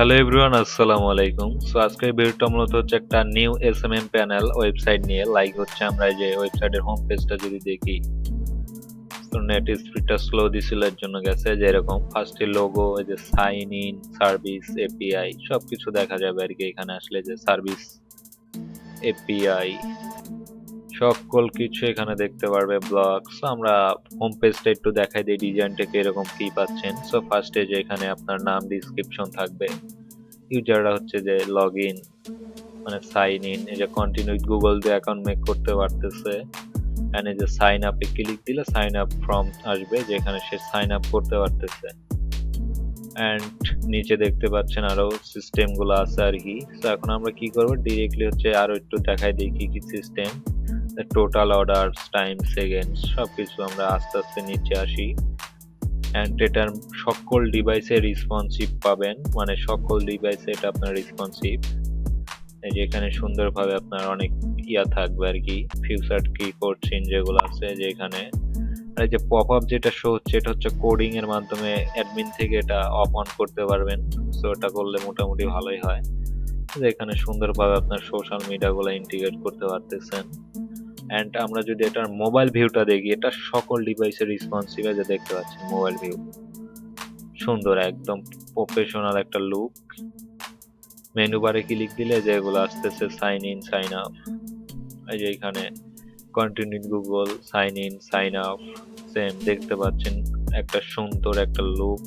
Hello everyone আসসালামু আলাইকুম so আজকের ভিডিওটা মূলত হচ্ছে একটা নিউ এসএমএম প্যানেল ওয়েবসাইট নিয়ে। লাইক হচ্ছে আমরা যে ওয়েবসাইটের হোম পেজটা যদি দেখি, তো নেট স্পিডটা স্লো দিছিল, এর জন্য গেছে যেরকম ফার্স্টে লোগো এই যে সাইন ইন সার্ভিস এপিআই সবকিছু দেখা যাবে আর কি। এখানে আসলে যে সার্ভিস এপিআই সকল কিছু এখানে দেখতে পারবে ব্লগস আমরা হোম পেজটা একটু দেখাই দিই ডিজাইনটা এরকম কি পাচ্ছেন। সো ফার্স্টে যে এখানে আপনার নাম ডিসক্রিপশন থাকবে। ইউজাররা হচ্ছে যে লগ ইন মানে সাইন ইন এই যে কন্টিনিউ গুগল দিয়ে অ্যাকাউন্ট মেক করতে পারতেছে। এন্ড এই যে সাইন আপে ক্লিক দিলে সাইন আপ ফর্ম আসবে, যেখানে সে সাইন আপ করতে পারতেছে। এন্ড নিচে দেখতে পাচ্ছেন আরও সিস্টেমগুলো আছে আর কি। তো এখন আমরা কি করব? ডিরেক্টলি হচ্ছে আরও একটু দেখাই দিই কি কি system total orders time second সবকিছু আমরা আস্তে আস্তে নিচে আসি। অ্যান্ড এটার সকল ডিভাইসে রেসপন্সিভ পাবেন মানে সকল ডিভাইসে এটা আপনার রেসপন্সিভ এই যে এখানে সুন্দরভাবে আপনার অনেক ইয়া থাকবে আর কি ফিউচার কি করছেন যেগুলো আছে যে এখানে। আর এই যে পপ আপ যেটা শো হচ্ছে, এটা হচ্ছে কোডিং এর মাধ্যমে অ্যাডমিন থেকে এটা অফ অন করতে পারবেন। সো এটা করলে মোটামুটি ভালোই হয়। এখানে সুন্দরভাবে আপনার সোশ্যাল মিডিয়াগুলো ইন্টিগ্রেট করতে পারতেছেন। অ্যান্ড আমরা যদি এটার মোবাইল ভিউটা দেখি, এটা সকল ডিভাইসের রেসপন্সিভ যে দেখতে পাচ্ছেন মোবাইল ভিউ সুন্দর, একদম প্রফেশনাল একটা লুক মেনু বারে ক্লিক দিলে যেগুলো আসতেছে সাইন ইন সাইন আপ এই যে এখানে continue Google sign in sign up same দেখতে পাচ্ছেন একটা সুন্দর একটা লুক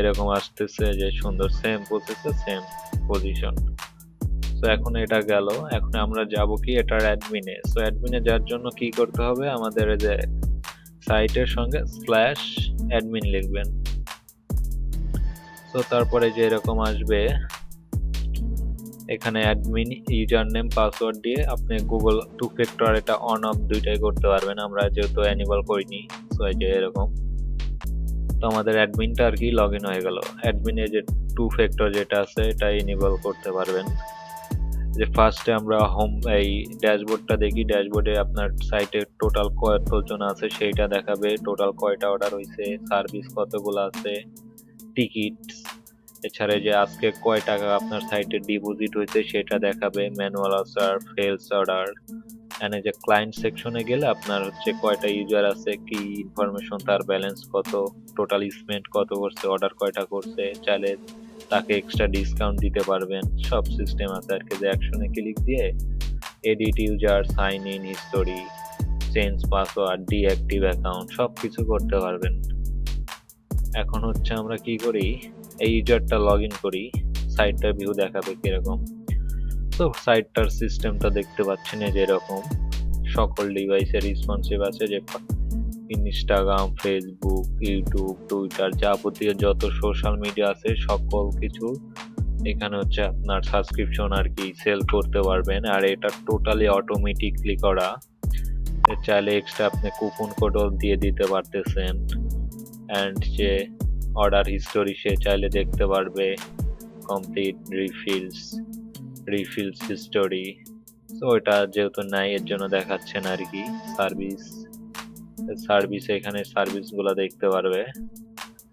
এরকম আসতেছে যে সুন্দর সেম প্রসেসে সেম পজিশন তো এখন এটা গেল। এখন আমরা যাব কি? এটার অ্যাডমিনে সো অ্যাডমিনে যাওয়ার জন্য কি করতে হবে? আমাদের যে সাইটের সঙ্গে স্ল্যাশ অ্যাডমিন লিখবেন। তো তারপরে যে এরকম আসবে, এখানে অ্যাডমিন ইউজার নেম পাসওয়ার্ড দিয়ে আপনি গুগল টু ফ্যাক্টর এটা অন অফ দুইটাই করতে পারবেন। আমরা যেহেতু অ্যানিবল করিনি সো এই যে এরকম। তো আমাদের অ্যাডমিনটা আর কি লগ ইন হয়ে গেল। অ্যাডমিনে যে টু ফ্যাক্টর যেটা আছে, এটা ইনেবল করতে পারবেন। যে ফার্স্টে আমরা হোম এই ড্যাশবোর্ডটা দেখি ড্যাশবোর্ডে আপনার সাইটে টোটাল কতজন আছে সেইটা দেখাবে। টোটাল কয়টা অর্ডার হয়েছে সার্ভিস কতগুলো আছে টিকিট এছাড়া যে আজকে কয় টাকা আপনার সাইটে ডিপোজিট হয়েছে সেটা দেখাবে ম্যানুয়াল অর্ডার ফেলস অর্ডার এনে যে ক্লায়েন্ট সেকশনে গেলে আপনার হচ্ছে কয়টা ইউজার আছে, কি ইনফরমেশন তার ব্যালেন্স কত টোটাল স্পেন্ড কত করছে অর্ডার কয়টা করছে চাইলে তাকে এক্সট্রা ডিসকাউন্ট দিতে পারবেন। সব সিস্টেম আছে আর কি, যে অ্যাকশনে ক্লিক দিয়ে edit user sign in history change password deactive account সব কিছু করতে পারবেন। এখন হচ্ছে আমরা কি করি? এই ইউজারটা লগ ইন করি সাইটটার ভিউ দেখাবে কীরকম। তো সাইটটার সিস্টেমটা দেখতে পাচ্ছেন যে এরকম। সকল ডিভাইসে রেসপন্সিভ আছে যে ইনস্টাগ্রাম ফেসবুক ইউটিউব টুইটার যাবতীয় যত সোশ্যাল মিডিয়া আছে, সকল কিছু এখানে হচ্ছে আপনার সাবস্ক্রিপশন আর কি সেল করতে পারবেন। আর এটা টোটালি অটোমেটিকলি করা। চাইলে এক্সট্রা আপনি কুপন কোডও দিয়ে দিতে পারতেছেন। অ্যান্ড যে অর্ডার হিস্টোরি সে চাইলে দেখতে পারবে। কমপ্লিট রিফিলস রিফিলস হিস্টোরি তো এটা যেহেতু নাই, এর জন্য দেখাচ্ছেন আর কি সার্ভিস সার্ভিস এখানে সার্ভিসগুলো দেখতে পারবে।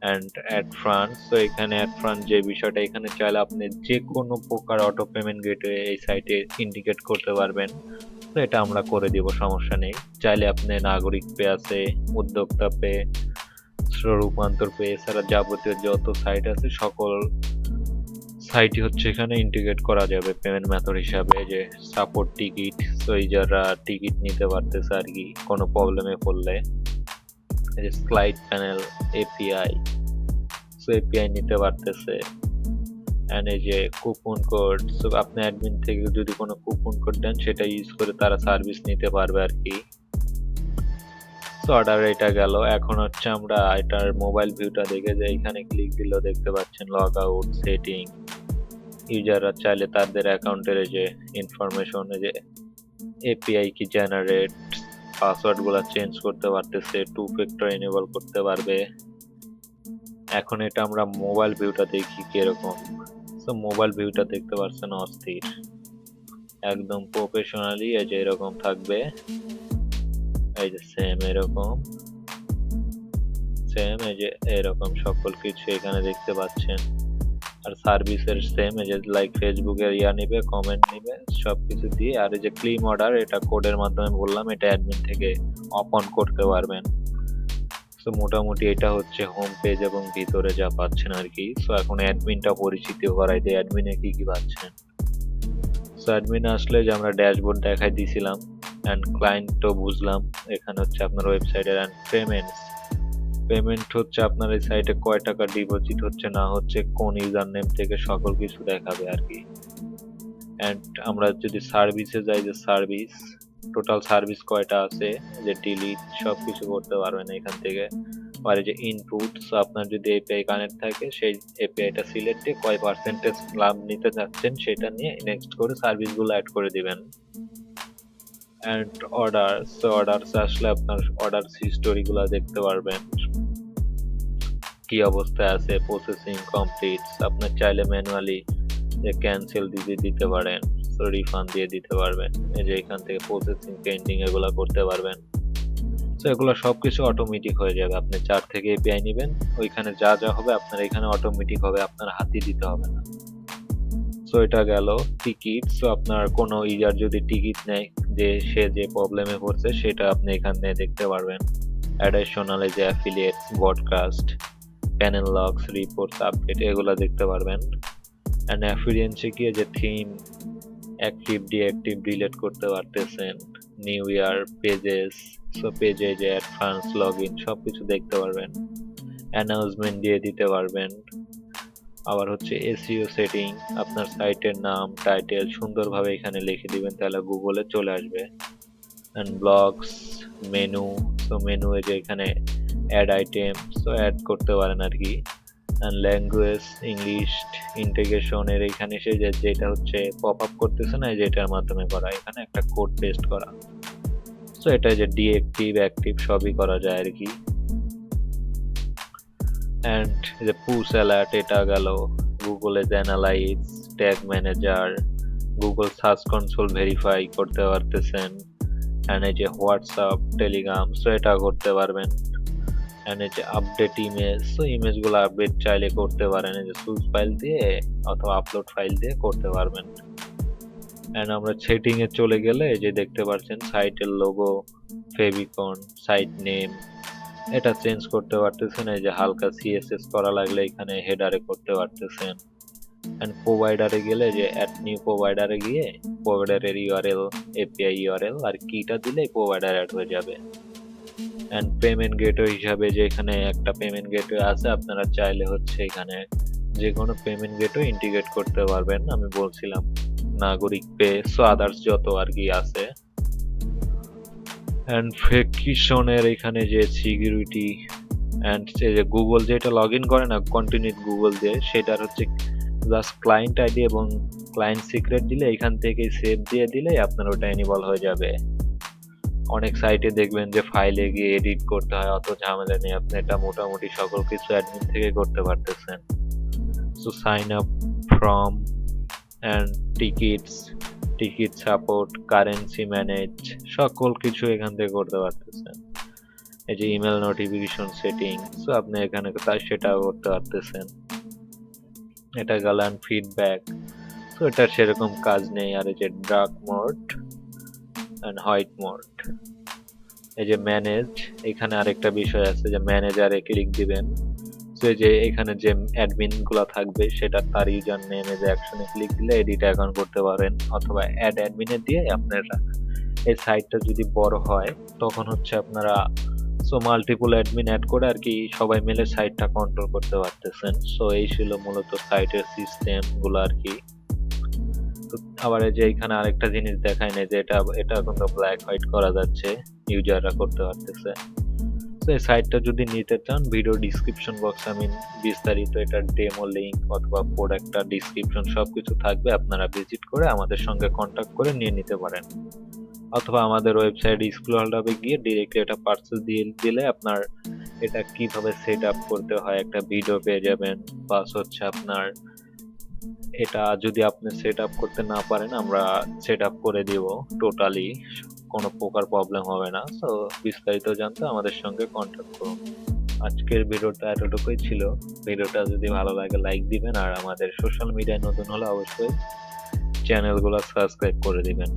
অ্যান্ড অ্যাড ফ্রান্স তো এখানে অ্যাড ফ্রান্স যে বিষয়টা, এখানে চাইলে আপনি যে কোনো প্রকার অটো পেমেন্ট গেটওয়ে এই সাইটে ইন্ডিকেট করতে পারবেন। তো এটা আমরা করে দিব, সমস্যা নেই। চাইলে আপনি নাগরিক পে আছে, উদ্যোক্তা পে, রূপান্তর পে, এছাড়া যাবতীয় যত সাইট আছে, সকল সাইটই হচ্ছে এখানে ইন্টিগ্রেট করা যাবে পেমেন্ট মেথড হিসাবে, যে সাপোর্ট টিকিট যারা টিকিট নিতে পারতেছে আর কি, কোনো প্রবলেমে পড়লে। Slide panel API so API নিতে পারতেছে। অ্যান্ড এই যে কুপন কোড সো আপনি অ্যাডমিন থেকে যদি কোনো কুপন কোড দেন, সেটা ইউজ করে তারা সার্ভিস নিতে পারবে আর কি। সো অর্ডার এটা গেল। এখন হচ্ছে আমরা এটার মোবাইল ভিউটা দেখে যে এখানে ক্লিক দিলেও দেখতে পাচ্ছেন লগ আউট সেটিং ইউজাররা চাইলে তাদের অ্যাকাউন্টের যে ইনফরমেশন যে এপিআই কি জেনারেট পাসওয়ার্ডগুলা চেঞ্জ করতে পারতেছে টু ফ্যাক্টর এনেবল করতে পারবে। এখন এটা আমরা মোবাইল ভিউটা দেখি কীরকম। সো মোবাইল ভিউটা দেখতে পাচ্ছেন অস্থির। একদম প্রফেশনালি এই যে এরকম থাকবে। এই যে সেম এরকম। সেম এই যে এরকম সকল কিছু এখানে দেখতে পাচ্ছেন। আর সার্ভিসের সেম এই যে লাইক ফেসবুকের ইয়া নিবে কমেন্ট নিবে সব কিছু দিয়ে। আর এই যে ক্লিম অর্ডার এটা কোডের মাধ্যমে বললাম, এটা অ্যাডমিন থেকে অফ অন করতে পারবেন। সো মোটামুটি এটা হচ্ছে হোম পেজ এবং ভিতরে যা পাচ্ছেন আর কি। সো এখন অ্যাডমিনটা পরিচিতি করাই দিয়ে অ্যাডমিনে কি কি পাচ্ছেন? সো অ্যাডমিনে আসলে যে আমরা ড্যাশবোর্ড দেখাই দিছিলাম অ্যান্ড ক্লায়েন্টও বুঝলাম। এখানে হচ্ছে আপনার ওয়েবসাইটের অ্যান্ড পেমেন্টস পেমেন্ট হচ্ছে আপনার এই সাইটে কয় টাকা ডিপোজিট হচ্ছে, না হচ্ছে, কোন ইউজার নেম থেকে সকল কিছু দেখাবে আর কি। অ্যান্ড আমরা যদি সার্ভিসে যাই যে সার্ভিস টোটাল সার্ভিস কয়টা আছে? যে ডিলিট সব কিছু করতে পারবেন এখান থেকে। আর যে ইনপুট আপনার যদি এপিআই কানেক্ট থাকে, সেই এপিআইটা সিলেক্ট দিয়ে কয় পার্সেন্টেজ লাভ নিতে চাচ্ছেন সেটা নিয়ে নেক্সট করে সার্ভিসগুলো অ্যাড করে দিবেন। অ্যান্ড অর্ডার অর্ডারস আসলে আপনার অর্ডার হিস্টোরিগুলো দেখতে পারবেন। কি অবস্থায় আছে প্রসেসিং কমপ্লিট আপনার চাইলে ম্যানুয়ালি যে ক্যান্সেল দিয়ে দিতে পারেন রিফান্ড দিয়ে দিতে পারবেন। এই যে এখান থেকে প্রসেসিং পেন্ডিং এগুলো করতে পারবেন। তো এগুলো সব কিছু অটোমেটিক হয়ে যাবে। আপনি চার থেকে এপিআই নেবেন, ওইখানে যা যা হবে আপনার এখানে অটোমেটিক হবে, আপনার হাতি দিতে হবে না। সো এটা গেল টিকিট সো আপনার কোনো ইউজার যদি টিকিট নেয়, যে সে যে প্রবলেমে পড়ছে, সেটা আপনি এখানে দেখতে পারবেন। অ্যাডিশনাল যে affiliates broadcast panel logs reports update এগুলো দেখতে পারবেন। অ্যান্ড অ্যাফিলিয়েন্সে গিয়ে যে থিম অ্যাক্টিভ ডিঅ্যাক্টিভ ডিলেট করতে পারতেছেন। নিউ ইয়ার পেজেস সো পেজে যে অ্যাডভান্স লগ ইন সব কিছু দেখতে পারবেন। অ্যানাউন্সমেন্ট দিয়ে দিতে পারবেন। আবার হচ্ছে এসইও সেটিং আপনার সাইটের নাম টাইটেল সুন্দরভাবে এখানে লিখে দিবেন, তাহলে গুগলে চলে আসবে। And blogs menu so menu যে এখানে অ্যাড আইটেম সো অ্যাড করতে পারেন আর কি। ল্যাঙ্গুয়েজ ইংলিশ ইন্টিগ্রেশনের এসে যে যেটা হচ্ছে পপ আপ করতেছে না যেটার মাধ্যমে করা, এখানে একটা কোড পেস্ট করা। সো এটা যে ডিএক্টিভ অ্যাক্টিভ সবই করা যায় আর কি। অ্যান্ড যে পুশ অ্যালার্ট এটা গেল। গুগলে analyze tag manager Google search console verify করতে পারতেছেন। অ্যান্ড এই যে হোয়াটসঅ্যাপ টেলিগ্রাম সো এটা করতে পারবেন। এই যে আপডেট ইমেজ সো ইমেজগুলো আপডেট চাইলে করতে পারেন। এই যে সুজ ফাইল দিয়ে অথবা আপলোড ফাইল দিয়ে করতে পারবেন। অ্যান্ড আমরা সেটিং এ চলে গেলে এই যে দেখতে পাচ্ছেন সাইটের লোগো ফেভিকন সাইট নেম এটা চেঞ্জ করতে পারতেছেন। এই যে হালকা সিএসএস করা লাগলে এখানে হেডারে করতে পারতেছেন। অ্যান্ড প্রোভাইডারে গেলে যে অ্যাড নিউ প্রোভাইডারে গিয়ে প্রোভাইডারের ইউআরএল এপিআই ইউআরএল আর কিটা দিলে প্রোভাইডার অ্যাড হয়ে যাবে। এন্ড পেমেন্ট গেটওয়ে হিসাবে যে এখানে একটা পেমেন্ট গেটওয়ে আছে, আপনারা চাইলে হচ্ছে এখানে যে কোনো পেমেন্ট গেটওয়ে ইন্টিগ্রেট করতে পারবেন। আমি বলছিলাম নাগরিক পে সো আদার্স যত আর কি আছে। অ্যান্ড ফেকিশনের এখানে যে সিকিউরিটি অ্যান্ড যে গুগল যেটা লগ ইন করে না কন্টিনিউ গুগল দিয়ে, সেটার হচ্ছে জাস্ট ক্লায়েন্ট আইডি এবং ক্লায়েন্ট সিক্রেট দিলে এখান থেকে সেভ দিয়ে দিলে আপনার ওটা এনেবল হয়ে যাবে। অনেক সাইটে দেখবেন যে ফাইলে গিয়ে এডিট করতে হয়, অত ঝামেলা নেই। আপনি এটা মোটামুটি সকল কিছু অ্যাডমিন থেকে করতে পারতেছেন। So sign up from and tickets ticket support currency manage সকল কিছু এখান থেকে করতে পারতেছেন। এই যে ইমেল নোটিফিকেশন সেটিং সো আপনি এখানে তাই সেটাও করতে পারতেছেন। এটা গেলান ফিডব্যাক তো এটা সেরকম কাজ নেই। আর এই যে dark mode and white mode এই যে ম্যানেজ এখানে আরেকটা বিষয় আছে যে ম্যানেজার ম্যানেজারে ক্লিক দিবেন। এই যে এখানে যে অ্যাডমিনগুলা থাকবে, সেটা তার ইউজার নেমে যে অ্যাকশনে ক্লিক দিলে এডিট অ্যাকাউন্ট করতে পারেন, অথবা অ্যাড অ্যাডমিনে দিয়ে আপনারা এই সাইটটা যদি বড় হয়, তখন হচ্ছে আপনারা সো মাল্টিপল অ্যাডমিন অ্যাড করে আর কি সবাই মিলে সাইটটা কন্ট্রোল করতে পারতেছেন। সো এই ছিল মূলত সাইটের সিস্টেমগুলো আর কি। তো আবার যে এখানে আরেকটা জিনিস দেখায় না যে এটা এটা কিন্তু ব্ল্যাক হোয়াইট করা যাচ্ছে, ইউজাররা করতে পারতেছে। তো এই সাইটটা যদি নিতে চান ভিডিও ডিসক্রিপশন বক্সে আমি বিস্তারিত এটা ডেমো লিঙ্ক অথবা প্রোডাক্টটা ডিসক্রিপশন সবকিছু থাকবে, আপনারা ভিজিট করে আমাদের সঙ্গে কন্ট্যাক্ট করে নিয়ে নিতে পারেন। অথবা আমাদের ওয়েবসাইট স্ক্রল হবে গিয়ে ডিরেক্টলি এটা পার্সেল দিয়ে দিলে আপনার এটা কীভাবে সেট আপ করতে হয়, একটা ভিডিও পেয়ে যাবেন প্লাস হচ্ছে আপনার এটা যদি আপনি সেট আপ করতে না পারেন, আমরা সেট আপ করে দিব টোটালি কোনো প্রকার প্রবলেম হবে না। তো বিস্তারিত জানতে আমাদের সঙ্গে কন্ট্যাক্ট করুন। আজকের ভিডিওটা এতটুকুই ছিল। ভিডিওটা যদি ভালো লাগে লাইক দিবেন। আর আমাদের সোশ্যাল মিডিয়ায় নতুন হলে অবশ্যই চ্যানেলগুলো সাবস্ক্রাইব করে দিবেন।